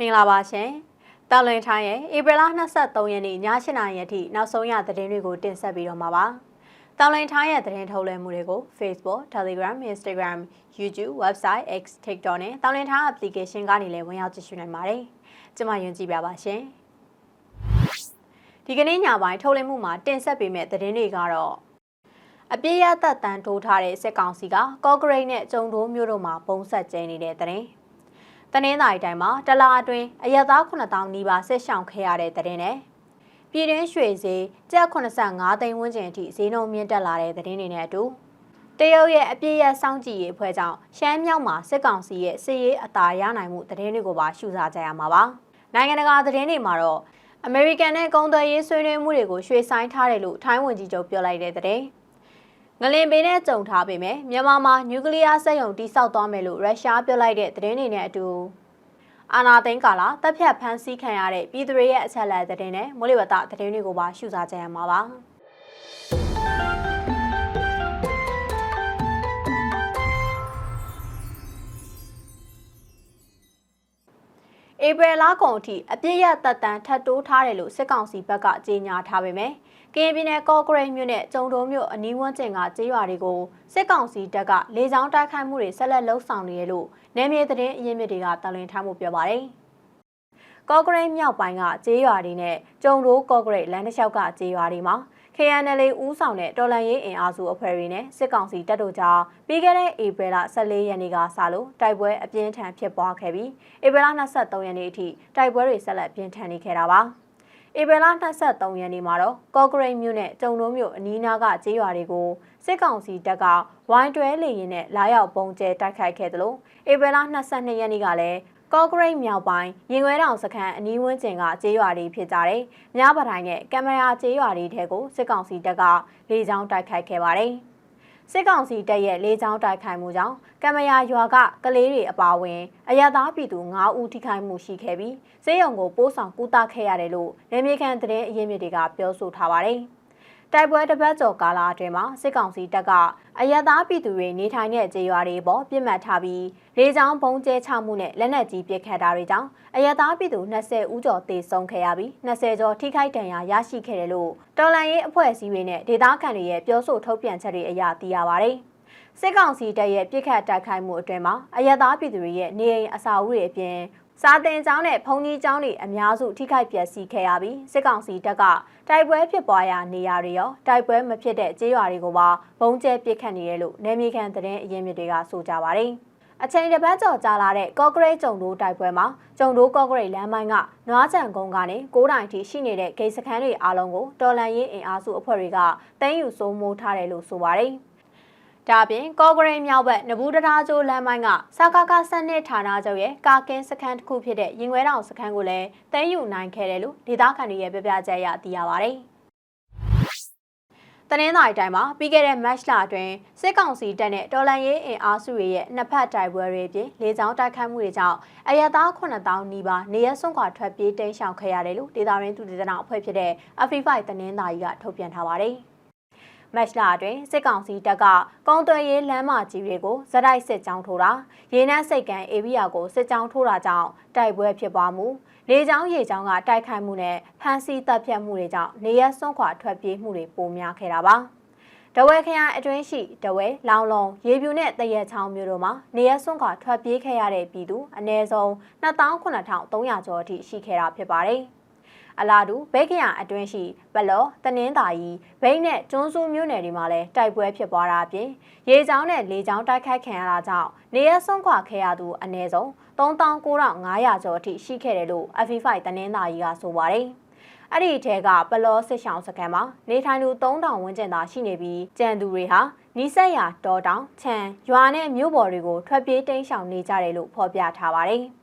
မင်္ဂလာပါရှင်။တာလွင်ထိုင်းရဲ့ဧပြီလ23ရက်နေ့ည8:00နာရီအထိနောက်ဆုံးရသတင်းတွေကိုတင်ဆက်ပြီးတော့မှာပါ။တာလွင်ထိုင်းရဲ့သတင်းထုတ်လွှင့်မှုတွေကို Facebook, Telegram, Instagram, YouTube, Website, X, TikTok နဲ့တာလွင်ထိုင်း application ကနေလည်းဝင်ရောက်ကြည့်ရှုနိုင်ပါတယ်။ကျွန်မယွန်ကြည့်ပြပါရှင်။ဒီကနေ့ညပိုင်းထုတ်လွှင့်မှုမှာတင်ဆက်ပေးမယ့်သတင်းတွေကတော့အပြည့်ရသက်တမ်းတိုးထားတဲ့စစ်ကောင်စီကကော့ဂရိတ်နဲ့ကျုံတိုးမြို့တို့မှာပုံဆက်ကျင်းနေတဲ့သတင်း။ တနင်္သာရီတိုင်းမှာတလာအတွင်းအရက်သား9000နီးပါးဆက်ရှောင်ခဲ့ရတဲ့တဲ့တင်နဲ့ပြည်တွင်းရွှေဈေးကျပ်85သိန်းဝန်းကျင်အထိဈေးနှုန်းမြင့်တက်လာတဲ့သတင်းတွေနဲ့အတူတရုတ်ရဲ့အပြည့်ရစောင့်ကြည့်ရေးအဖွဲ့ကြောင့်ရှမ်းမြောက်မှာစစ်ကောင်စီရဲ့စစ်ရေးအသာရနိုင်မှုသတင်းတွေကိုပါရှုစားကြရမှာပါနိုင်ငံတကာသတင်းတွေမှာတော့အမေရိကန်နဲ့ကုန်သွယ်ရေးဆွေးနွေးမှုတွေကိုရွှေ့ဆိုင်းထားတယ်လို့ထိုင်းဝန်ကြီးချုပ်ပြောလိုက်တဲ့တဲ့င လင်ပေနဲ့ကြုံထားပေမဲ့မြန်မာမှာနျူကလ িয়ার စက်ရုံတိစောက်သွားမယ်လို့ရုရှားပြောလိုက်တဲ့သတင်းတွေနဲ့အတူအာနာသိန်းကာလာတပ်ဖြတ်ဖမ်းဆီးခံရတဲ့ပြည်သူတွေရဲ့အချက်အလက်သတင်းနဲ့မိုးလေဝသသတင်းတွေကိုပါရှုစားကြရမှာပါဧပြီလကုန်အထိအပြည့်ရတပ်တန်းထပ်တိုးထားတယ်လို့စစ်ကောင်စီဘက်ကကြေညာထားပေမဲ့ ကရင်ပြည်နယ်ကော့ကရိတ်မြို့နဲ့ကျုံတုံးမြို့အနီးဝန်းကျင်ကကျေးရွာတွေကိုစစ်ကောင်စီတပ်ကလေကြောင်းတိုက်ခိုက်မှုတွေဆက်လက်လှုပ်ဆောင်နေရလို့နယ်မြေသတင်းအရင်းမြစ်တွေကတလွင်ထားမှုပြောပါတယ်။ကော့ကရိတ်မြောက်ပိုင်းကကျေးရွာတွေနဲ့ကျုံတိုးကော့ကရိတ်လမ်းတစ်လျှောက်ကကျေးရွာတွေမှာ KNL ဦးဆောင်တဲ့တော်လန်ရေးအင်အားစုအဖွဲ့တွေနဲ့စစ်ကောင်စီတပ်တို့ကြားပြီးခဲ့တဲ့ဧပြီလ14ရက်နေ့ကစလို့တိုက်ပွဲအပြင်းထန်ဖြစ်ပွားခဲ့ပြီးဧပြီလ23ရက်နေ့အထိတိုက်ပွဲတွေဆက်လက်ပြင်းထန်နေခဲ့တာပါ။ ဧပြီလ23ရက်နေ့မှာတော့ကော့ဂရိတ်မြို့နဲ့ကျုံတို့မြို့အနီးနားကကျေးရွာတွေကိုစစ်ကောင်စီတပ်ကဝိုင်းတွဲလေရင်နဲ့လာရောက်ပုံကျဲတိုက်ခိုက်ခဲ့တယ်လို့ဧပြီလ22ရက်နေ့ကလည်းကော့ဂရိတ်မြောက်ပိုင်းရင်ခွဲတောင်စခန်းအနီးဝန်းကျင်ကကျေးရွာတွေဖြစ်ကြတဲ့မြပတိုင်းနဲ့ကင်မရာကျေးရွာတွေထဲကိုစစ်ကောင်စီတပ်ကလေကြောင်းတိုက်ခိုက်ခဲ့ပါတယ်။ စစ်ကောင်စီတပ်ရဲ့လေကြောင်းတိုက်ခိုက်မှုကြောင့်ကမရာရွာကကလေးတွေအပါအဝင်အရသာပြည်သူ9ဦးထိခိုက်မှုရှိခဲ့ပြီးစေယုံကိုပိုးဆောင်ကူတာခဲ့ရတယ်လို့နေမြေခံသတင်းအရင်းမြစ်တွေကပြောဆိုထားပါတယ်။ တိုက်ပွဲတစ်ပတ်ကျော်ကာလအတွင်းမှာစစ်ကောင်စီတပ်ကအရသာပြည်သူတွေနေထိုင်တဲ့ကြေးရွာတွေပေါ်ပြစ်မှတ်ထားပြီးလေကြောင်းဘုံကျဲချမှုနဲ့လက်နက်ကြီးပစ်ခတ်တာတွေကြောင့်အရသာပြည်သူ20ဦးကျော်သေဆုံးခဲ့ရပြီး20ကျော်ထိခိုက်ဒဏ်ရာရရှိခဲ့တယ်လို့တော်လန်ရေးအဖွဲ့အစည်းတွေနဲ့ဒေသခံတွေရဲ့ပြောဆိုထုတ်ပြန်ချက်တွေအရသိရပါဗျ။စစ်ကောင်စီတပ်ရဲ့ပြစ်ခတ်တိုက်ခိုက်မှုအတွင်းမှာအရသာပြည်သူတွေရဲ့နေအိမ်အဆောက်အဦတွေအပြင် စာတင်ကျောင်းနဲ့ဘုံကြီးကျောင်းတွေအများစုထိခိုက်ပျက်စီးခဲ့ရပြီးစစ်ကောင်စီတပ်ကတိုက်ပွဲဖြစ်ပွားရာနေရာတွေရောတိုက်ပွဲမဖြစ်တဲ့ကျေးရွာတွေကိုပါဘုံကျဲပစ်ခတ်နေရလို့နေမြေခံသတင်းအရင်းမြစ်တွေကဆိုကြပါတယ်။အချိန်တစ်ပတ်ကျော်ကြာလာတဲ့ကော့ဂရိတ်ကျုံတိုးတိုက်ပွဲမှာကျုံတိုးကော့ဂရိတ်လမ်းမိုင်းကနွားချံကုန်းကနေကိုးတိုင်ထိရှိနေတဲ့ဂိတ်စခန်းတွေအားလုံးကိုတော်လန်ရေးအင်အားစုအဖွဲ့တွေကတန်းယူစိုးမိုးထားတယ်လို့ဆိုပါတယ်။ ဒါပြင်ကော့ဂရိတ်မြောက်ဘက်နဘူးတရာကျိုးလမ်းပိုင်းကစကားကစနစ်ဌာနချုပ်ရဲ့ကာကင်းစခန်းတစ်ခုဖြစ်တဲ့ရင်ခွဲတောင်စခန်းကိုလည်းသိမ်းယူနိုင်ခဲ့တယ်လို့ဒေသခံတွေရဲ့ပြပြချက်အရသိရပါဗျ။တနင်္သာရီတိုင်းမှာပြီးခဲ့တဲ့ match လအတွင်းစစ်ကောင်စီတပ်နဲ့တော်လန်ရေးအင်အားစုတွေရဲ့နှစ်ဖက်တိုက်ပွဲတွေပြင်လေကြောင်းတိုက်ခိုက်မှုတွေကြောင့်အရသား9000နီးပါးနေရစွန့်ခွာထွက်ပြေးတိမ်းရှောင်ခဲ့ရတယ်လို့ဒေသရင်းသူဒေသနာအဖွဲ့ဖြစ်တဲ့ Afrify တနင်္သာရီကထုတ်ပြန်ထားပါတယ်။ မက်လာအတွင်းစစ်ကောင်စီတပ်ကကုန်းသွယ်ရေးလမ်းမကြီးတွေကိုဇက်တိုက်စစ်ကြောင်းထိုးတာရေနံစိတ်ကန်အေဗီယာကိုစစ်ကြောင်းထိုးတာကြောင့်တိုက်ပွဲဖြစ်ပွားမှုလေကြောင်းရေကြောင်းကတိုက်ခိုက်မှုနဲ့ဖမ်းဆီးတပ်ဖြတ်မှုတွေကြောင့်နေရစွန့်ခွာထွက်ပြေးမှုတွေပိုများခဲ့တာပါတဝဲခရိုင်အတွင်းရှိတဝဲလောင်လုံးရေပြူနဲ့တရက်ချောင်းမျိုးတို့မှာနေရစွန့်ခွာထွက်ပြေးခဲ့ရတဲ့ပြည်သူအနည်းဆုံး29300ကျော်အထိရှိခဲ့တာဖြစ်ပါတယ်။ အလားတူဘိတ်ခရအတွင်းရှိပလောတနင်းသာရီဘိတ်နဲ့ကျွန်းစုမြို့နယ်တွေမှာလည်းတိုက်ပွဲဖြစ်ပွားတာအပြင်ရေချောင်းနဲ့လေချောင်းတိုက်ခိုက်ခံရတာကြောင့်နေရဆုံးခွာခဲ့ရသူအနည်းဆုံး39,500ကျော်အထိရှိခဲ့တယ်လို့ FV5 တနင်းသာရီကဆိုပါတယ်။အဲ့ဒီထဲကပလောစစ်ဆောင်စခန်းမှာနေထိုင်သူ3000ဝန်းကျင်သာရှိနေပြီးကြံသူတွေဟာနီးစက်ရတော်တောင်ခြံရွာနဲ့မြို့ပေါ်တွေကိုထွက်ပြေးတိမ်းရှောင်နေကြတယ်လို့ဖော်ပြထားပါတယ်။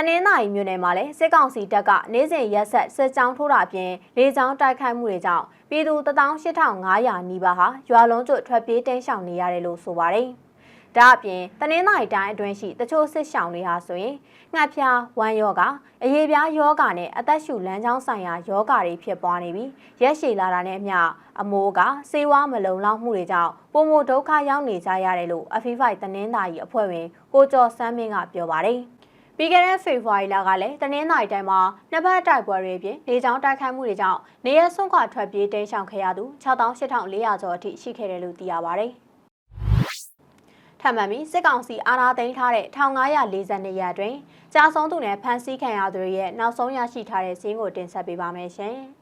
တနင်္သာရီမြို့နယ်မှာလည်းစစ်ကောင်စီတပ်ကနေ့စဉ်ရက်ဆက်စစ်ကြောင်းထိုးတာပြင်လေကြောင်းတိုက်ခိုက်မှုတွေကြောင့်ပြည်သူ18500နီးပါးဟာရွာလုံးကျွတ်ထွက်ပြေးတိမ်းရှောင်နေရတယ်လို့ဆိုပါတယ်။ဒါအပြင်တနင်္သာရီတိုင်းအတွင်းရှိတချို့စစ်ရှောင်တွေဟာဆိုရင်ငှက်ဖျားဝမ်းယောဂအရေးပြားယောဂနဲ့အသက်ရှူလမ်းကြောင်းဆိုင်ရာယောဂတွေဖြစ်ပွားနေပြီးရက်ရှည်လာတာနဲ့အမျှအမိုးကစေဝါမလုံလောက်မှုတွေကြောင့်ပုံမဒုက္ခရောက်နေကြရတယ်လို့ F5 တနင်္သာရီအဖွဲ့ဝင်ကိုကျော်စန်းမင်းကပြောပါတယ်။ ပြီးခဲ့တဲ့ဖေဖော်ဝါရီလကလည်းတနင်္လာရီတိုင်းမှာနှစ်ဖက်တိုက်ပွဲတွေအပြင်လေကြောင်းတိုက်ခိုက်မှုတွေကြောင့်နေရဆုံးခွာထွက်ပြေးတိမ်းရှောင်ခဲ့ရသူ68,400ကျော်အထိရှိခဲ့တယ်လို့သိရပါဗျ။ထပ်မံပြီးစစ်ကောင်စီအာဏာသိမ်းထားတဲ့1542ရက်အတွင်းကြာဆုံးသူနဲ့ဖမ်းဆီးခံရသူတွေရဲ့နောက်ဆုံးရရှိထားတဲ့ဈေးကိုတင်ဆက်ပေးပါမယ်ရှင်။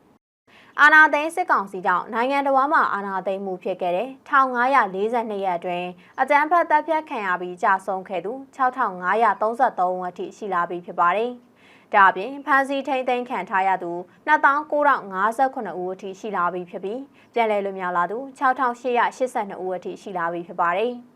အာနာသိန်းစစ်ကောင်စီကြောင့်နိုင်ငံတော်မှာအာနာသိန်းမှုဖြစ်ခဲ့တဲ့1542ရက်အတွင်းအကြမ်းဖက်တပ်ဖြတ်ခံရပြီးကြာဆုံးခဲ့သူ6533ဦးအထိရှိလာပြီဖြစ်ပါတယ်။ဒါအပြင်ဖမ်းဆီးထိန်းသိမ်းခံထားရသူ2959ဦးအထိရှိလာပြီဖြစ်ပြီးပြန်လည်လွတ်မြောက်လာသူ6882ဦးအထိရှိလာပြီဖြစ်ပါတယ်။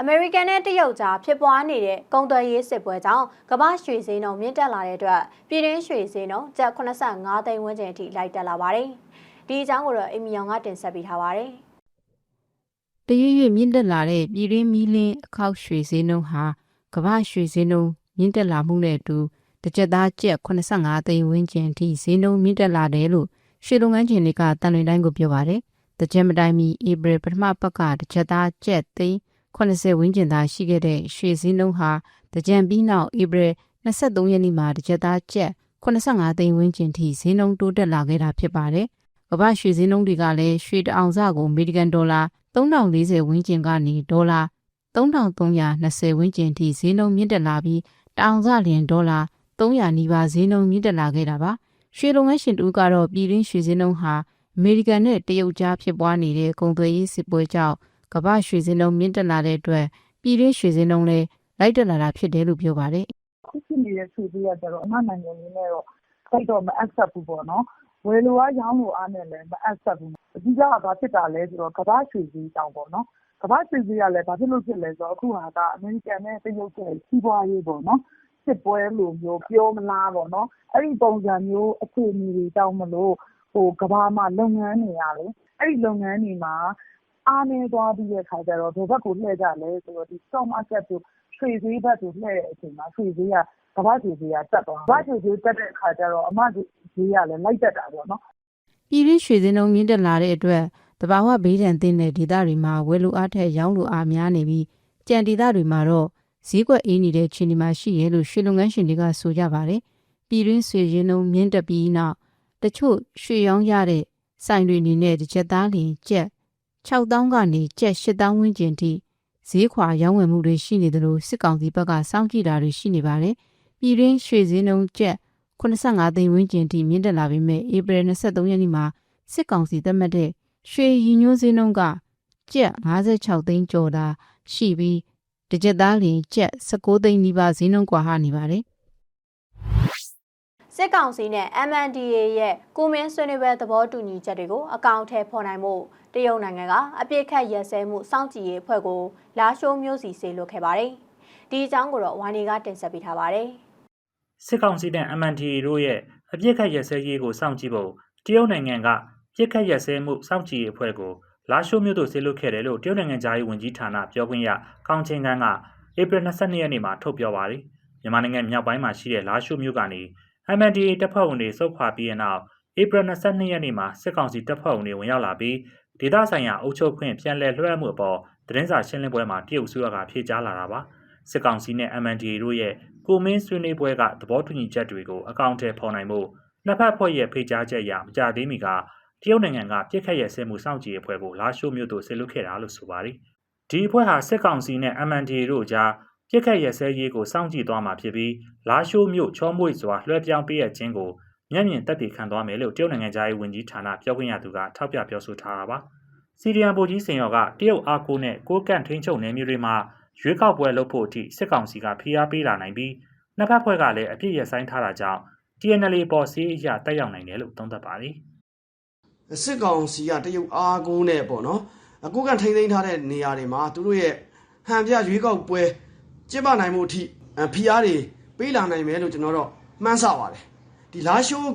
အမေရိကန်နဲ့တရုတ်ကြားဖြစ်ပွားနေတဲ့ကုန်သွယ်ရေးစစ်ပွဲကြောင့်ကမ္ဘာရွှေဈေးနှုန်းမြင့်တက်လာတဲ့အတွက်ပြည်တွင်းရွှေဈေးနှုန်းကျပ်85သိန်းဝန်းကျင်အထိလိုက်တက်လာပါတယ်။ဒီအကြောင်းကိုတော့အီမီယောင်ကတင်ဆက်ပေးထားပါတယ်။တရွေ့ရွေ့မြင့်တက်လာတဲ့ပြည်တွင်းမီးလင်းအခောက်ရွှေဈေးနှုန်းဟာကမ္ဘာရွှေဈေးနှုန်းမြင့်တက်လာမှုနဲ့အတူတစ်ကြက်သားကျပ်85သိန်းဝန်းကျင်အထိဈေးနှုန်းမြင့်တက်လာတယ်လို့ရွှေလုပ်ငန်းရှင်တွေကတန်လွင်တိုင်းကိုပြောပါတယ်။တကြက်မတိုင်းမီဧပြီပထမပတ်ကတစ်ကြက်သားကျပ်သိန်း 80ဝန်းကျင်သာရှိခဲ့တဲ့ရွှေစည်းနှုန်းဟာတကြံပြီးနောက်ဧပြီ23ရက်နေ့မှာတစ်ကြက်သားကျပ်85သိန်းဝန်းကျင်ထိဈေးနှုန်းတိုးတက်လာခဲ့တာဖြစ်ပါတယ်။ကမ္ဘာရွှေစည်းနှုန်းတွေကလည်းရွှေတအောင်စကိုအမေရိကန်ဒေါ်လာ3040ဝန်းကျင်ကနေဒေါ်လာ3320ဝန်းကျင်ထိဈေးနှုန်းမြင့်တက်လာပြီးတအောင်စလျင်ဒေါ်လာ300နီးပါးဈေးနှုန်းမြင့်တက်လာခဲ့တာပါ။ရွှေလုပ်ငန်းရှင်တူကတော့ပြည်တွင်းရွှေစည်းနှုန်းဟာအမေရိကန်နဲ့တရုတ်ကြားဖြစ်ပွားနေတဲ့ကုန်သွယ်ရေးစစ်ပွဲကြောင့် ကမ္ဘာရွှေစင်းလုံးမြင့်တက်လာတဲ့အတွက်ပြည်တွင်းရွှေစင်းလုံးလည်းလိုက်တက်လာတာဖြစ်တယ်လို့ပြောပါတယ်ခုဖြစ်နေတဲ့ရွှေဈေးကကျတော့အမှတ်နိုင်ငံလေးနဲ့တော့သိပ်တော့မအပ်ဆက်ဘူးပေါ့နော်ဝယ်လိုအားရောင်းလိုအားနဲ့လည်းမအပ်ဆက်ဘူးအဓိကကဘာဖြစ်တာလဲဆိုတော့ကမ္ဘာရွှေဈေးတောင်ပေါ့နော်ကမ္ဘာရွှေဈေးကလည်းဘာဖြစ်လို့ဖြစ်လဲဆိုတော့အခုဟာကအမေရိကန်နဲ့တရုတ်ရဲ့စီးပွားရေးပေါ့နော်စစ်ပွဲလိုမျိုးပြောမလားပေါ့နော်အဲ့ဒီပုံစံမျိုးအခြေအနေတွေတောင်းမလို့ဟိုကဘာမှာလုပ်ငန်းတွေရလေအဲ့ဒီလုပ်ငန်းတွေမှာ အားနည်းသွားပြီးတဲ့အခါကျတော့ ဘယ်ဘက်ကို လှည့်ကြလဲဆိုတော့ဒီ stock market တို့ ရွှေဈေးဘက်ကို လှည့်တဲ့အချိန်မှာရွှေဈေးကကမ္ဘာ့ရွှေဈေးက တက်သွားကမ္ဘာ့ရွှေဈေးတက်တဲ့အခါကျတော့ အမဈေးကလည်း လိုက်တက်တာပေါ့နော်။ပြည်တွင်းရွှေစင်းလုံးမြင့်တက်လာတဲ့အတွက်တဘာဝဘေးဒဏ်သင့်တဲ့ဒေသတွေမှာ ဝယ်လူအားထက် ရောင်းလူအားများနေပြီးကြံဒေသတွေမှာတော့ ဈေးကွက်အေးနေတဲ့ခြေနေမှာရှိရဲလို့ ရွှေလုပ်ငန်းရှင်တွေက ဆိုကြပါတယ်။ပြည်တွင်းဆွေရင်းနှုန်းမြင့်တက်ပြီးနောက် တချို့ရွှေရောင်းရတဲ့ဆိုင်တွေအနေနဲ့ တစ်ချက်သားလျင် ကျက် 6000ကနေကျက်8000ဝန်းကျင်ထိဈေးခွာရောင်းဝယ်မှုတွေရှိနေတယ်လို့စစ်ကောင်စီဘက်ကစောင့်ကြည့်တာတွေရှိနေပါတယ်။ပြည်တွင်းရွှေဈေးနှုန်းကျက်85သိန်းဝန်းကျင်ထိမြင့်တက်လာပေမဲ့ဧပြီ23ရက်နေ့မှာစစ်ကောင်စီသတ်မှတ်တဲ့ရွှေရည်ညွှန်းဈေးနှုန်းကကျက်56သိန်းကျော်တာရှိပြီးတစ်ကြက်သားလျင်ကျက်16သိန်းနီးပါးဈေးနှုန်းကွာဟနေပါတယ်။ စစ်ကောင်စီနဲ့ MNDAA ရဲ့ကိုမင်းဆွေးနွေးပွဲသဘောတူညီချက်တွေကိုအကောင့်ထဲဖော်နိုင်မှုတရုတ်နိုင်ငံကအပြစ်ခတ်ရက်စဲမှုစောင့်ကြည့်ရေးအဖွဲ့ကိုလာရှိုးမျိုးစီစေလွှတ်ခဲ့ပါတယ်။ဒီအကြောင်းကိုတော့ဝိုင်းနေကတင်ဆက်ပေးထားပါတယ်။စစ်ကောင်စီနဲ့ MNDAA တို့ရဲ့အပြစ်ခတ်ရက်စဲရေးကိုစောင့်ကြည့်ဖို့တရုတ်နိုင်ငံကပြစ်ခတ်ရက်စဲမှုစောင့်ကြည့်ရေးအဖွဲ့ကိုလာရှိုးမြို့သို့ဆေလွတ်ခဲ့တယ်လို့တရုတ်နိုင်ငံသားရေးဝန်ကြီးဌာနပြောခွင့်ရကောင်းချင်းကန်းကဧပြီ22ရက်နေ့မှာထုတ်ပြောပါတယ်။မြန်မာနိုင်ငံမြောက်ပိုင်းမှာရှိတဲ့လာရှိုးမြို့ကနေ MNDAA တပ်ဖွဲ့ဝင်တွေစုခွာပြီးတဲ့နောက်ဧပြီ22ရက်နေ့မှာစစ်ကောင်စီတပ်ဖွဲ့ဝင်တွေဝင်ရောက်လာပြီးဒေသဆိုင်ရာအုပ်ချုပ်ခွင့်ပြန်လည်လွှဲအပ်မှုအပေါ်သတင်းစာရှင်းလင်းပွဲမှာတရုတ်ဆိုရကဖြေကြားလာတာပါစစ်ကောင်စီနဲ့ MNDAA တို့ရဲ့ကိုမင်းဆွေးနွေးပွဲကသဘောတူညီချက်တွေကိုအကောင့်ထဲပေါ်နိုင်မှုနှစ်ဖက်ဖွဲ့ရဲ့ဖိတ်ကြားချက်အရမကြသေးမီကတရုတ်နိုင်ငံကပြစ်ခတ်ရဲဆဲမှုစောင့်ကြည့်အဖွဲ့ကိုလာရှိုးမြို့သို့ဆစ်လွတ်ခဲ့တာလို့ဆိုပါတယ်ဒီအဖွဲ့ဟာစစ်ကောင်စီနဲ့ MNDAA တို့ကြား ပြစ်ခတ်ရဲဆဲရေးကိုစောင့်ကြည့်သွားမှာဖြစ်ပြီးလာရှိုးမြို့ချောမွေ့စွာလွှဲပြောင်းပေးရခြင်းကိုမျက်မြင်သက်သေခံသွားမယ်လို့တရုတ်နိုင်ငံသားရေးဝန်ကြီးဌာနပြောခွင့်ရသူကထောက်ပြပြောဆိုထားတာပါစီရီယံဗိုလ်ကြီးစင်ရော်ကတရုတ်အားကိုနဲ့ကိုကန့်ထိန်ချုပ်နယ်မြေတွေမှာရွေးကောက်ပွဲလုပ်ဖို့အထိစစ်ကောင်စီကဖိအားပေးလာနိုင်ပြီးနှစ်ဖက်ဖွဲ့ကလည်းအပြစ်ရဆိုင်ထားတာကြောင့် TNL ပေါ်စီးအရာတက်ရောက်နိုင်တယ်လို့သုံးသပ်ပါတယ်စစ်ကောင်စီကတရုတ်အားကိုးနဲ့ပေါ့နော်အကူကထိမ့်သိမ်းထားတဲ့နေရာတွေမှာသူတို့ရဲ့ဟန်ပြရွေးကောက်ပွဲ ကျင်းပနိုင်မှုအထိဖိအားတွေပေးလာနိုင်မယ်လို့ကျွန်တော်တို့မှန်းဆပါတယ်ဒီလာရှိုး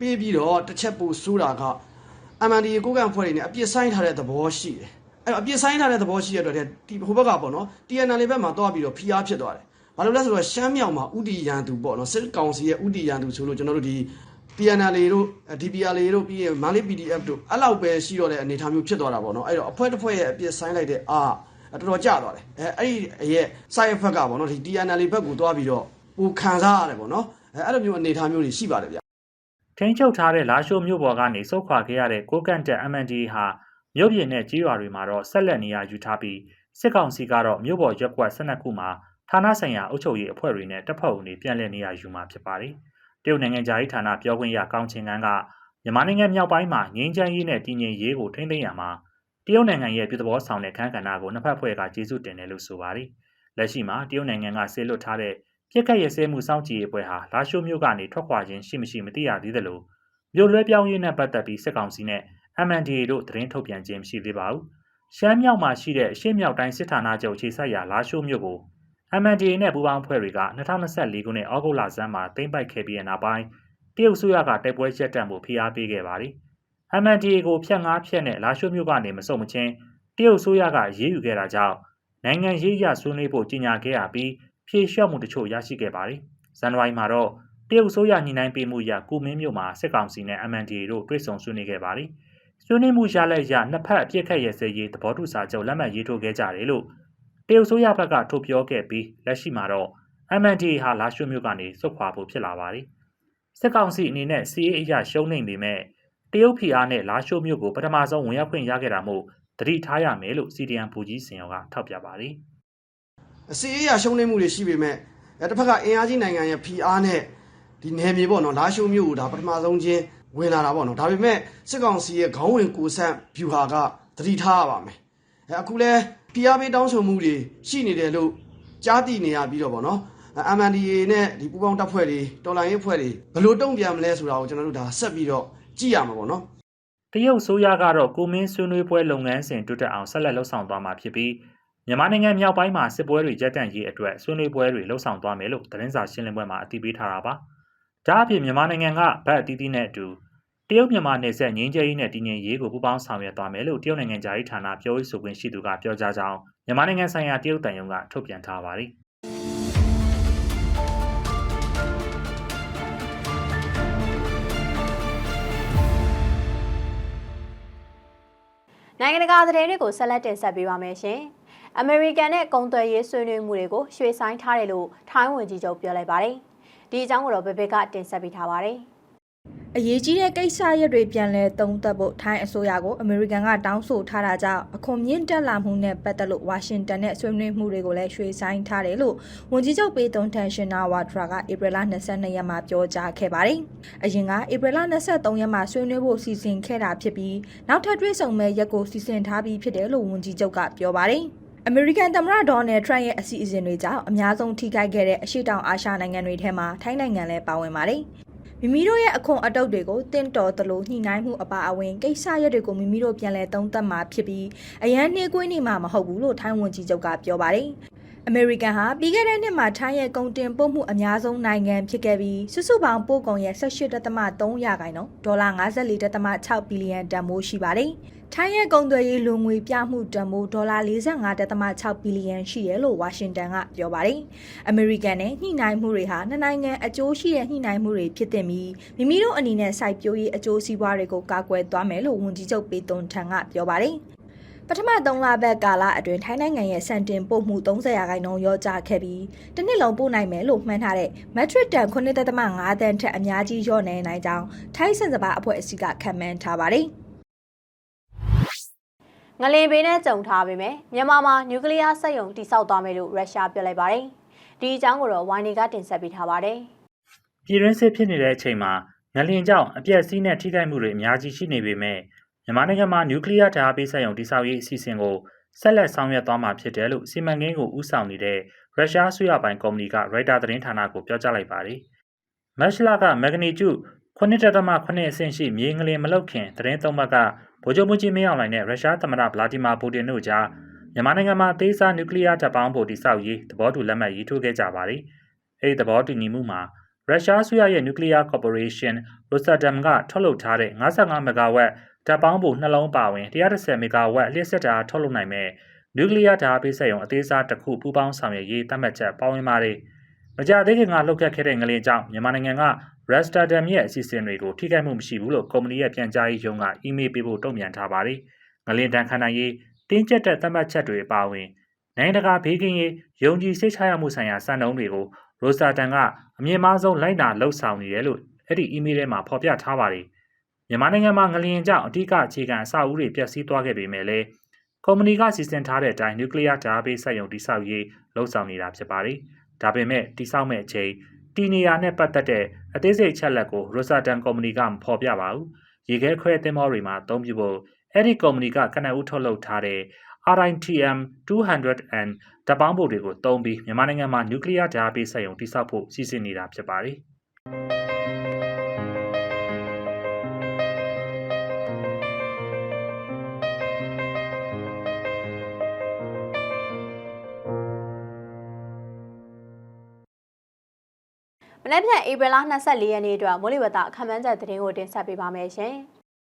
ပေးပြီးတော့တစ်ချက်ပိုဆိုးတာက MNDAA ကိုကန့်အဖွဲ့တွေနဲ့အပြစ်ဆိုင်ထားတဲ့သဘောရှိတယ်အဲ့တော့အပြစ်ဆိုင်ထားတဲ့သဘောရှိတဲ့အတွက်တည်းဒီဟိုဘက်ကပေါ့နော် TNL ဘက်မှာတော့ပြီးတော့ဖိအားဖြစ်သွားတယ်ဘာလို့လဲဆိုတော့ရှမ်းမြောက်မှာဥတီရန်သူပေါ့နော်စစ်ကောင်စီရဲ့ဥတီရန်သူဆိုလို့ကျွန်တော်တို့ဒီ TNL တို့ DPRL တို့ပြီးရင်မန္တလေး PDF တို့အဲ့လောက်ပဲရှိတော့တဲ့အနေအထားမျိုးဖြစ်သွားတာပေါ့နော်အဲ့တော့အဖွဲ့တစ်ဖွဲ့ရဲ့အပြစ်ဆိုင်လိုက်တဲ့အာ တော်တော်ကြသွားတယ်အဲအဲ့ဒီရဲ့ side effect ကပေါ့နော်ဒီ TNL ဘက်ကိုသွားပြီးတော့ဟိုခံစားရတယ်ပေါ့နော်အဲအဲ့လိုမျိုးအနေအထားမျိုးတွေရှိပါတယ်ဗျထိန်းချုပ်ထားတဲ့လာရှိုးမြို့ပေါ်ကနေစုတ်ခွာခဲ့ရတဲ့ကိုကန့်တက် MND ဟာမြို့ပြင်နဲ့ကြီးရွာတွေမှာတော့ဆက်လက်နေရာယူထားပြီးစစ်ကောင်စီကတော့မြို့ပေါ်ရက်ကွက်12ခုမှာဌာနဆိုင်ရာအုပ်ချုပ်ရေးအဖွဲ့တွေနဲ့တပ်ဖွဲ့ဝင်တွေပြန်လည်နေရာယူမှာဖြစ်ပါတယ်။တရုတ်နိုင်ငံသားရေးဌာနပြောခွင့်ရကောင်းချင်ကန်းကမြန်မာနိုင်ငံမြောက်ပိုင်းမှာငင်းချမ်းရေးနဲ့တည်ငြိမ်ရေးကိုထိန်းသိမ်းရမှာ တရုတ်နိုင်ငံရဲ့ပြည်သဘောဆောင်တဲ့ခန်းကဏ္ဍကိုနှစ်ဖက်ဖွဲ့ကကျေးဇူးတင်တယ်လို့ဆိုပါတယ်။လက်ရှိမှာတရုတ်နိုင်ငံကဆေးလွတ်ထားတဲ့ပြစ်ခတ်ရဲစဲမှုစောင့်ကြည့်ရေးအဖွဲ့ဟာလာရှိုးမြို့ကနေထွက်ခွာခြင်းရှိမရှိမသိရသေးသလိုမြို့လွှဲပြောင်းရေးနဲ့ပတ်သက်ပြီးစစ်ကောင်စီနဲ့ MNDA တို့သတင်းထုတ်ပြန်ခြင်းမရှိသေးပါဘူး။ရှမ်းမြောက်မှာရှိတဲ့အရှေ့မြောက်တိုင်းစစ်ဌာနချုပ်ခြေဆက်ရာလာရှိုးမြို့ကို MNDA နဲ့ပူးပေါင်းဖွဲ့တွေက2024ခုနှစ်ဩဂုတ်လဆန်းမှာသိမ်းပိုက်ခဲ့ပြီးတဲ့နောက်ပိုင်းတရုတ်ဆိုရကတိုက်ပွဲရက်တန့်မှုဖိအားပေးခဲ့ပါတယ်။ MNDA ကိုဖြတ်ငားဖြတ်နဲ့လာရှိုးမြို့ကနေမစုံမချင်းတရုတ်ဆိုရကရေးယူခဲ့တာကြောင့်နိုင်ငံရေးရဆွေးနွေးဖို့ကြီးညာခဲ့ရပြီးဖြေလျှော့မှုတချို့ရရှိခဲ့ပါတယ်။ဇန်နဝါရီမှာတော့တရုတ်ဆိုရညှိနှိုင်းပေးမှုရကုမင်းမြို့မှာစစ်ကောင်စီနဲ့ MNDA တို့တွေ့ဆုံဆွေးနွေးခဲ့ပါတယ်။ဆွေးနွေးမှုရလက်ရနှစ်ဖက်အပြစ်ခတ်ရစဲရေးသဘောတူစာချုပ်လက်မှတ်ရေးထိုးခဲ့ကြတယ်လို့တရုတ်ဆိုရဘက်ကထုတ်ပြောခဲ့ပြီးလက်ရှိမှာတော့ MNDA ဟာလာရွှေမြို့ကနေစုတ်ခွာဖို့ဖြစ်လာပါတယ်။စစ်ကောင်စီအနေနဲ့စီးရေးအရာရှုံးနေပေမဲ့ တရုတ်ဖီအားနဲ့လာရှိုးမြို့ကိုပထမဆုံးဝင်ရောက်ခွင့်ရခဲ့တာမို့တတိထားရမယ်လို့ CDN ဘူကြီးစင်ရောကထောက်ပြပါတယ်။အစီအရရှုံးနေမှုတွေရှိပေမဲ့အဲတစ်ဖက်ကအင်အားကြီးနိုင်ငံရဲ့ဖိအားနဲ့ဒီနယ်မြေပေါ့နော်လာရှိုးမျိုးကိုဒါပထမဆုံးချင်းဝင်လာတာပေါ့နော်ဒါပေမဲ့စစ်ကောင်စီရဲ့ခေါင်းဝင်ကိုဆက်ဗျူဟာကသတိထားရပါမယ်အဲအခုလဲဖိအားပေးတောင်းဆိုမှုတွေရှိနေတယ်လို့ကြားသိနေရပြီးတော့ပေါ့နော် MNDA နဲ့ဒီပူပေါင်းတပ်ဖွဲ့တွေတော်လိုင်းရေးဖွဲ့တွေဘယ်လိုတုံ့ပြန်မလဲဆိုတာကိုကျွန်တော်တို့ဒါဆက်ပြီးတော့ ကြည့်ရမှာပေါ့နော်တရုတ်ဆိုရကတော့ကိုမင်းဆွေးနွေးပွဲလုပ်ငန်းစဉ်တိုးတက်အောင်ဆက်လက်လှုပ်ဆောင်သွားမှာဖြစ်ပြီးမြန်မာနိုင်ငံမြောက်ပိုင်းမှာစစ်ပွဲတွေရပ်တန့်ရေးအတွက်ဆွေးနွေးပွဲတွေလှုပ်ဆောင်သွားမယ်လို့သတင်းစာရှင်းလင်းပွဲမှာအတည်ပြုထားတာပါ။ဒါအပြင်မြန်မာနိုင်ငံကဗတ်အသီးသီးနဲ့အတူတရုတ်မြန်မာနယ်စပ်ငင်းကျဲရေးနဲ့တည်ငြိမ်ရေးကိုပူးပေါင်းဆောင်ရွက်သွားမယ်လို့တရုတ်နိုင်ငံသားရေးဌာနပြောရေးဆိုခွင့်ရှိသူကပြောကြားကြောင်းမြန်မာနိုင်ငံဆိုင်ရာတရုတ်တန်ယုံကထုတ်ပြန်ထားပါတယ်။ နိုင်ငံတကာသတင်းတွေကိုဆက်လက်တင်ဆက်ပေးပါမယ်ရှင်။ American နဲ့ကုန်သွယ်ရေးဆွေးနွေးမှုတွေကိုရွှေ့ဆိုင်းထားတယ်လို့ထိုင်းဝန်ကြီးချုပ်ပြောလိုက်ပါတယ်။ဒီအကြောင်းကိုတော့ဘဘေကတင်ဆက်ပေးထားပါတယ်။ အရေးကြီးတဲ့ကိစ္စရပ်တွေပြန်လည်သုံးသပ်ဖို့ထိုင်းအစိုးရကိုအမေရိကန်ကတောင်းဆိုထားတာကြောင့်အခွန်မြင့်တက်လာမှုနဲ့ပတ်သက်လို့ဝါရှင်တန်နဲ့ဆွေးနွေးမှုတွေကိုလည်းရွှေ့ဆိုင်းထားတယ်လို့ဝန်ကြီးချုပ်ပေတုံတန်ရှင်နာဝါဒရာကဧပြီလ22ရက်မှာပြောကြားခဲ့ပါတယ်။အရင်ကဧပြီလ23ရက်မှာဆွေးနွေးဖို့စီစဉ်ခဲ့တာဖြစ်ပြီးနောက်ထပ်တွေ့ဆုံမဲ့ရက်ကိုစီစဉ်ထားပြီးဖြစ်တယ်လို့ဝန်ကြီးချုပ်ကပြောပါတယ်။အမေရိကန်သမ္မတဒေါ်နယ်ထရန့်ရဲ့အစီအစဉ်တွေကြောင့်အများဆုံးထိခိုက်ခဲ့တဲ့အရှိတောင်အာရှနိုင်ငံတွေထဲမှာထိုင်းနိုင်ငံလည်းပါဝင်ပါတယ်။ မိမိတို့ရဲ့အခွန်အတုပ်တွေကိုတင့်တော်သလိုညှိနှိုင်းမှုအပါအဝင်ကိစ္စရပ်တွေကိုမိမိတို့ပြန်လည်သုံးသပ်မှာဖြစ်ပြီးအရန်နှေးကွေးနေမှာမဟုတ်ဘူးလို့ထိုင်းဝန်ကြီးချုပ်ကပြောပါတယ်။အမေရိကန်ဟာပြီးခဲ့တဲ့နှစ်မှာထိုင်းရဲ့ကုန်တင်ပို့မှုအများဆုံးနိုင်ငံဖြစ်ခဲ့ပြီးစုစုပေါင်းပို့ကုန်ရဲ့18.3ရာခိုင်နှုန်းဒေါ်လာ54.6ဘီလီယံတန်ဖိုးရှိပါတယ်။ ထိုင်းရဲ့ကုန်သွယ်ရေးလူငွေပြမှုတန်ဖိုးဒေါ်လာ45.6ဘီလီယံရှိတယ်လို့ဝါရှင်တန်ကပြောပါတယ်။အမေရိကန်နဲ့ညှိနှိုင်းမှုတွေဟာနှစ်နိုင်ငံအကျိုးရှိတဲ့ညှိနှိုင်းမှုတွေဖြစ်တဲ့ပြီးမိမိတို့အနေနဲ့စိုက်ပျိုးရေးအကျိုးစီးပွားတွေကိုကာကွယ်သွားမယ်လို့ဝန်ကြီးချုပ်ပေသွန်ထန်ကပြောပါတယ်။ပထမ3လပတ်ကာလအတွင်းထိုင်းနိုင်ငံရဲ့စံတင်ပို့မှု30ရာခိုင်နှုန်းရော့ကျခဲ့ပြီးတစ်နှစ်လုံးပို့နိုင်မယ်လို့မှန်းထားတဲ့ metric ton 9.5တန်းထက်အများကြီးလျော့နေနိုင်ကြောင်းထိုင်းစံစပါအဖွဲ့အစည်းကခန့်မှန်းထားပါတယ်။ ငလင်ဘေးနဲ့ကြုံထားပေမဲ့မြန်မာမှာနျူကလ িয়ার စက်ရုံတိစောက်သွားမယ်လို့ရုရှားပြောလိုက်ပါတယ်။ဒီအကြောင်းကိုတော့ဝိုင်းနေကတင်ဆက်ပေးထားပါတယ်။ ပြည်တွင်းစစ်ဖြစ်နေတဲ့အချိန်မှာငလျင်ကြောင့်အပြက်စီးနဲ့ထိခိုက်မှုတွေအများကြီးရှိနေပေမဲ့မြန်မာနိုင်ငံမှာနျူကလ িয়ার ဓာတ်အားပေးစက်ရုံတိစောက်ရေးအစီအစဉ်ကိုဆက်လက်ဆောင်ရွက်သွားမှာဖြစ်တယ်လို့စီမံကိန်းကိုဦးဆောင်နေတဲ့ရုရှားဆွေရပိုင်ကုမ္ပဏီကရိုက်တာသတင်းဌာနကိုပြောကြားလိုက်ပါတယ်။မက်ရှလာကမက်ဂနီကျု9.8အဆင့်ရှိမြေငလျင်မလုတ်ခင်သတင်းသုံးပတ်က ဗိုလ်ချုပ်မှုကြီးမင်းအောင်လှိုင်နဲ့ရုရှားသမ္မတဗလာဒီမာပူတင်တို့ကြားမြန်မာနိုင်ငံမှာသေးစားနျူကလ িয়ার တပ်ပေါင်းဖို့တိစောက်ရေးသဘောတူလက်မှတ်ရေးထိုးခဲ့ကြပါတယ်။အဲဒီသဘောတူညီမှုမှာရုရှားဆွေရဲ့နျူကလ িয়ারကော်ပိုရေးရှင်းရိုစတမ်ကထုတ်လုပ်ထားတဲ့55မဂါဝက် တပ်ပေါင်းပုံနှလုံးပါဝင်130မီဂါဝက်လျှက်စစ်ဓာတ်ထုတ်လုပ်နိုင်မဲ့နျူကလ িয়ার ဓာတ်ပေးစက်ရုံအသေးစားတစ်ခုပူးပေါင်းဆောင်ရွက်ရေးသတ်မှတ်ချက်ပါဝင်ပါတယ်။မကြသေးခင်ကလှုပ်ခတ်ခဲ့တဲ့ငလင်ကြောင့်မြန်မာနိုင်ငံက Restardam ရဲ့အစီအစဉ်တွေကိုထိခိုက်မှုမရှိဘူးလို့ကုမ္ပဏီရဲ့ပြန်ကြားရေးရုံးကအီးမေးလ်ပေးဖို့တုံ့ပြန်ထားပါတယ်။ငလင်တန်ခမ်းနိုင်ရေးတင်းကျပ်တဲ့သတ်မှတ်ချက်တွေအပါအဝင်နိုင်ငံတကာဘေးကင်းရေးယုံကြည်စိတ်ချရမှုဆိုင်ရာစံနှုန်းတွေကို Rostardam ကအမြင့်မားဆုံးလိုက်နာလှုပ်ဆောင်နေတယ်လို့အဲ့ဒီအီးမေးလ်ထဲမှာဖော်ပြထားပါတယ်။မြန်မာနိုင်ငံမှာငလျင်ကြောင့်အဓိကအခြေခံအဆောက်အဦတွေပျက်စီးသွားခဲ့ပေမဲ့လည်းကုမ္ပဏီကစီစဉ်ထားတဲ့အတိုင်းနျူကလ িয়ার ဓာတ်ပေးစက်ရုံတိစောက်ရေးလှုပ်ဆောင်နေတာဖြစ်ပါတယ်။ဒါပေမဲ့တိစောက်မဲ့အချိန် တီနေယာနဲ့ပတ်သက်တဲ့အသေးစိတ်ချက်လက်ကို Rosatom ကုမ္ပဏီကမဖော်ပြပါဘူး။ရေခဲခွဲသင်းမောတွေမှာအသုံးပြုဖို့အဲ့ဒီကုမ္ပဏီကကနအူထုတ်လုပ်ထားတဲ့ RITM 200N ဓာတ်ပေါင်းပုတ်တွေကိုသုံးပြီးမြန်မာနိုင်ငံမှာနျူကလ িয়ার ဓာတ်ပေးစက်ရုံတိစောက်ဖို့စီစဉ်နေတာဖြစ်ပါတယ်။ နေ့ပြန်ဧပြီလ24ရက်နေ့အတွက်မိုးလေဝသအခမ်းအနားသတင်းကိုတင်ဆက်ပေးပါမယ်ရှင်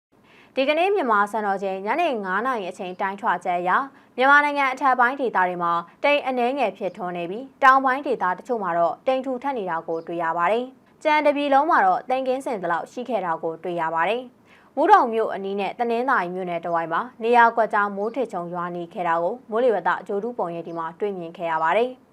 ။ဒီကနေ့မြန်မာစံတော်ချိန်ညနေ9:00နာရီအချိန်တိုင်းထွာချက်အရမြန်မာနိုင်ငံအထက်ပိုင်းဒေသတွေမှာတိမ်အနှဲငယ်ဖြစ်ထွန်းနေပြီးတောင်ပိုင်းဒေသတချို့မှာတော့တိမ်ထူထပ်နေတာကိုတွေ့ရပါတယ်။ကြံတပြည်လုံးမှာတော့တိမ်ကင်းစင်တလောက်ရှိခဲ့တာကိုတွေ့ရပါတယ်။မူးတော်မြို့အနီးနဲ့တနင်္သာရီမြို့နယ်တဝိုင်းမှာနေရာကွက်ကြားမိုးထစ်ချုံရွာနေခဲ့တာကိုမိုးလေဝသအကျိုးတူပုံရိပ်ဒီမှာတွေ့မြင်ခဲ့ရပါတယ်။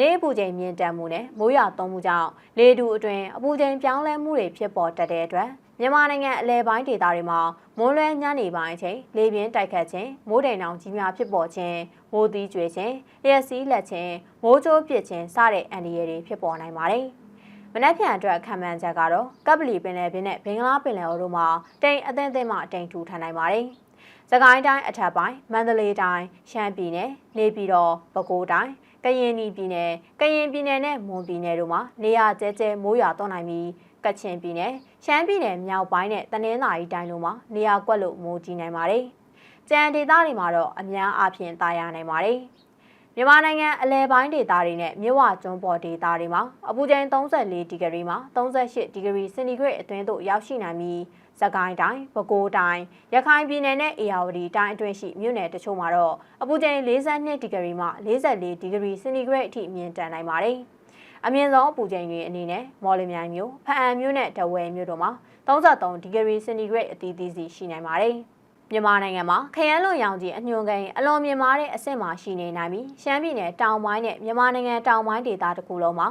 နေအပူချိန်မြင့်တက်မှုနဲ့မိုးရွာသွန်းမှုကြောင့်လေတူအတွင်းအပူချိန်ပြောင်းလဲမှုတွေဖြစ်ပေါ်တတ်တဲ့အတွက်မြန်မာနိုင်ငံအလဲပိုင်းဒေသတွေမှာမွန်းလွဲညနေပိုင်းအချိန်လေပြင်းတိုက်ခတ်ခြင်းမိုးတိမ်တောင်ကြီးများဖြစ်ပေါ်ခြင်းမိုးသီးကျွေခြင်းလျှက်စီးလက်ခြင်းမိုးကြိုးပစ်ခြင်းစတဲ့အန္တရာယ်တွေဖြစ်ပေါ်နိုင်ပါတယ်။မနက်ဖြန်အတွက်ခံမှန်းချက်ကတော့ကပ်ပလီပင်လယ်ပြင်နဲ့ဘင်္ဂလားပင်လယ်အော်တို့မှာတိမ်အသင့်အသင့်မှတိမ်ထူထန်နိုင်ပါတယ်။စကိုင်းတိုင်းအထက်ပိုင်းမန္တလေးတိုင်းရှမ်းပြည်နယ်နေပြည်တော်ပဲခူးတိုင်း ကရင်ပြည်နယ်ကရင်ပြည်နယ်နဲ့မွန်ပြည်နယ်တို့မှာနေရာကျဲကျဲမိုးရွာသွန်းနိုင်ပြီးကချင်ပြည်နယ်ရှမ်းပြည်နယ်မြောက်ပိုင်းနဲ့တနင်္သာရီတိုင်းတို့မှာနေရာကွက်လို့မိုးကြီးနိုင်ပါတယ်။ကြံဒေသတွေမှာတော့အများအားဖြင့်တာယာနိုင်ပါတယ်။မြန်မာနိုင်ငံအလဲပိုင်းဒေသတွေနဲ့မြစ်ဝကျွန်းပေါ်ဒေသတွေမှာအပူချိန်34ဒီဂရီမှ38ဒီဂရီစင်တီဂရိတ်အတွင်းသို့ရောက်ရှိနိုင်ပြီး စကိုင်းတိုင်းပဲခူးတိုင်းရခိုင်ပြည်နယ်နဲ့အေရဝတီတိုင်းအတွင်းရှိမြို့နယ်တချို့မှာတော့အပူချိန်42ဒီဂရီမှ44ဒီဂရီစင်တီဂရိတ်အထိမြင့်တက်နိုင်ပါတယ်။အမြင့်ဆုံးအပူချိန်တွေအနေနဲ့မော်လမြိုင်မြို့ဖအံမြို့နဲ့တဝယ်မြို့တို့မှာ33ဒီဂရီစင်တီဂရိတ်အသီးသီးစီရှိနိုင်ပါတယ်။မြန်မာနိုင်ငံမှာခရမ်းလွန်ရောင်ကြီးအညွန်ကိန်းအလွန်မြင့်မားတဲ့အဆင့်မှာရှိနေနိုင်ပြီးရှမ်းပြည်နယ်တောင်ပိုင်းနဲ့မြန်မာနိုင်ငံတောင်ပိုင်းဒေသတစ်ခုလုံးမှာ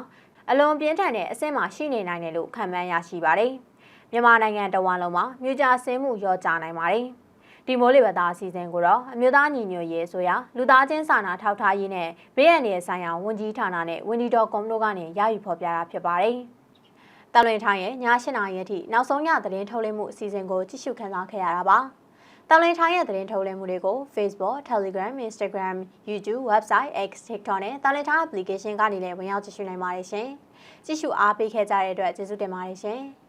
အလွန်ပြင်းထန်တဲ့အဆင့်မှာရှိနေနိုင်တယ်လို့ခန့်မှန်းရရှိပါတယ်။ မြန်မာနိုင်ငံတဝန်းလုံးမှာမြို့ကြဆင်းမှုရောကြနိုင်ပါတယ်။ဒီမိုးလေဝသအစီအစဉ်ကိုတော့အမျိုးသားညီညွတ်ရေးဆိုရာလူသားချင်းစာနာထောက်ထားရေးနဲ့ဘေးအန္တရာယ်ဆိုင်ရာဝန်ကြီးဌာနနဲ့ဝန်ကြီးတော်ကွန်တို့ကနေရယူဖော်ပြတာဖြစ်ပါတယ်။တလွင်ထိုင်းရဲ့ည8နာရီအထိနောက်ဆုံးရသတင်းထုတ်လွှင့်မှုအစီအစဉ်ကိုကြည့်ရှုခန်းစားခဲ့ရတာပါ။တော်လင်ထိုင်းရဲ့သတင်းထုတ်လွှင့်မှုတွေကို Facebook, Telegram, Instagram, YouTube, Website, X, TikTok နဲ့တော်လင်ထိုင်း application ကနေလည်းဝင်ရောက်ကြည့်ရှုနိုင်ပါတယ်ရှင်။ကြည့်ရှုအားပေးခဲ့ကြတဲ့အတွက်ကျေးဇူးတင်ပါတယ်ရှင်။။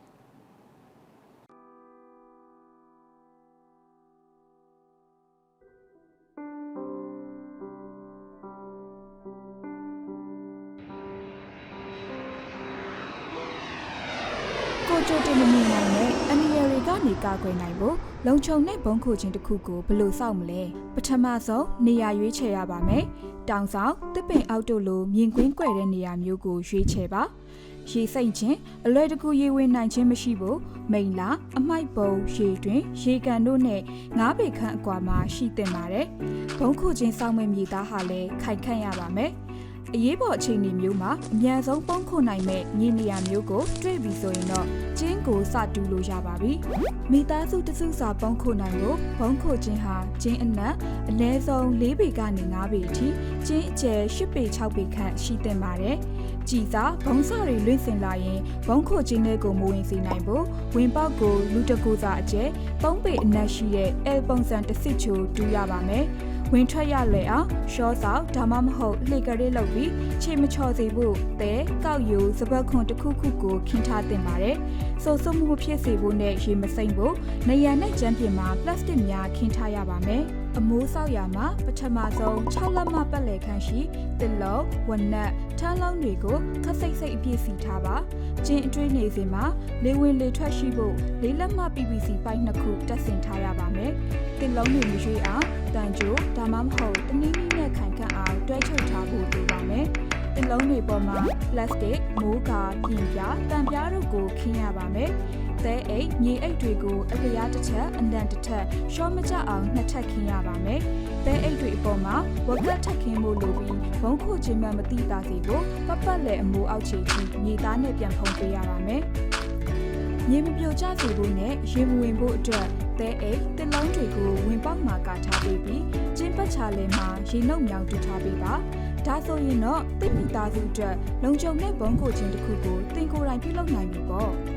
ကနေကာကွယ်နိုင်ဖို့လုံခြုံတဲ့ဘုံခိုခြင်းတစ်ခုကိုဘယ်လိုစောင့်မလဲ။ပထမဆုံးနေရာရွေးချယ်ရပါမယ်။တောင်ဆောင်တစ်ပင်အောက်တို့လိုမြင်ကွင်းကွယ်တဲ့နေရာမျိုးကိုရွေးချယ်ပါ။ရေစိမ့်ခြင်းအလွယ်တကူရေဝင်နိုင်ခြင်းမရှိဖို့မိန်လာအမိုက်ပုံရေတွင်ရေကန်တို့နဲ့ငါးပေခန့်အကွာမှာရှိသင့်ပါတယ်။ဘုံခိုခြင်းစောင့်မဲ့မြေသားဟာလည်းခိုင်ခန့်ရပါမယ်။အရေးပေါ်အခြေအနေမျိုးမှာအမြန်ဆုံးပုံခုနိုင်မဲ့မြေနေရာမျိုးကိုတွေ့ပြီဆိုရင်တော့ ကျင်းကိုစတူးလို့ရပါပြီ။မိသားစုတစုစာပုံခုနိုင်ကိုဘုံခုခြင်းဟာကျင်းအနက်အနည်းဆုံး၄ပေကနေ၅ပေအထိကျင်းအကျယ်၈ပေ၆ပေခန့်ရှိသင့်ပါတယ်။ကြည်သာဘုံစာတွေလွင့်စင်လာရင်ဘုံခုခြင်းတွေကိုမဝင်စေနိုင်ဖို့ဝင်ပေါက်ကိုလူတကူစာအကျယ်၃ပေအနက်ရှိတဲ့အဲပုံစံတစ်စစ်ချိုတူရပါမယ်။ ဝင်ထွက်ရလွယ်အောင်ရှော့ဆောက်ဒါမှမဟုတ်လှေကလေးလုပ်ပြီးခြေမချော်စေဖို့တဲကောက်ယူစပတ်ခွန်တစ်ခုခုကိုခင်းထားတင်ပါတယ်။ဆိုဆုမှုမဖြစ်စေဖို့နဲ့ရေမစိမ့်ဖို့နေရနဲ့ကြမ်းပြင်မှာပလတ်စတစ်များခင်းထားရပါမယ်။အမိုးဆောက်ရမှာပထမဆုံး6လက်မပတ်လည်ခန့်ရှိတစ်လုံးဝနက်ထန်းလုံးတွေကိုခက်စိတ်စိတ်အပြည့်စီထားပါ။ကျင်းအတွင်းနေစဉ်မှာလေဝင်လေထွက်ရှိဖို့လေးလက်မ PVC ပိုက်နှစ်ခုတက်ဆင်ထားရပါမယ်။တစ်လုံးတွေမရွေးအောင် တန်ကြိုဒါမှမဟုတ်တနည်းနည်းနဲ့ခိုင်ခန့်အောင်တွဲချုပ်ထားဖို့လိုပါမယ်။တစ်လုံးတွေပေါ်မှာပလတ်စတစ်မိုးကာပြင်ပြတံပြားတို့ကိုခင်းရပါမယ်။သဲအိတ်မြေအိတ်တွေကိုအပြားတစ်ချက်အန်တန်တစ်ထက်ရှော့မကြအောင်နှစ်ထပ်ခင်းရပါမယ်။သဲအိတ်တွေအပေါ်မှာဝက်ကတ်ထပ်ခင်းဖို့လိုပြီးဘုံခုချင်းမှမတိတာစီကိုပတ်ပတ်လည်အမိုးအောက်ခြေကြီးမြေသားနဲ့ပြန်ဖုံးပေးရပါမယ်။မြေမပြိုကျစေဖို့နဲ့ရေမဝင်ဖို့အတွက် သဲအိတ်တစ်လုံးတွေကိုဝင်ပေါက်မှာကာထားပေးပြီးကျင်းပတ်ချလဲမှာရေနှုတ်မြောင်တူထားပေးပါ။ဒါဆိုရင်တော့တိတ်မိသားစုအတွက်လုံခြုံတဲ့ဘုံကိုချင်းတစ်ခုကိုတင်ကိုယ်တိုင်ပြုလုပ်နိုင်ပြီပေါ့။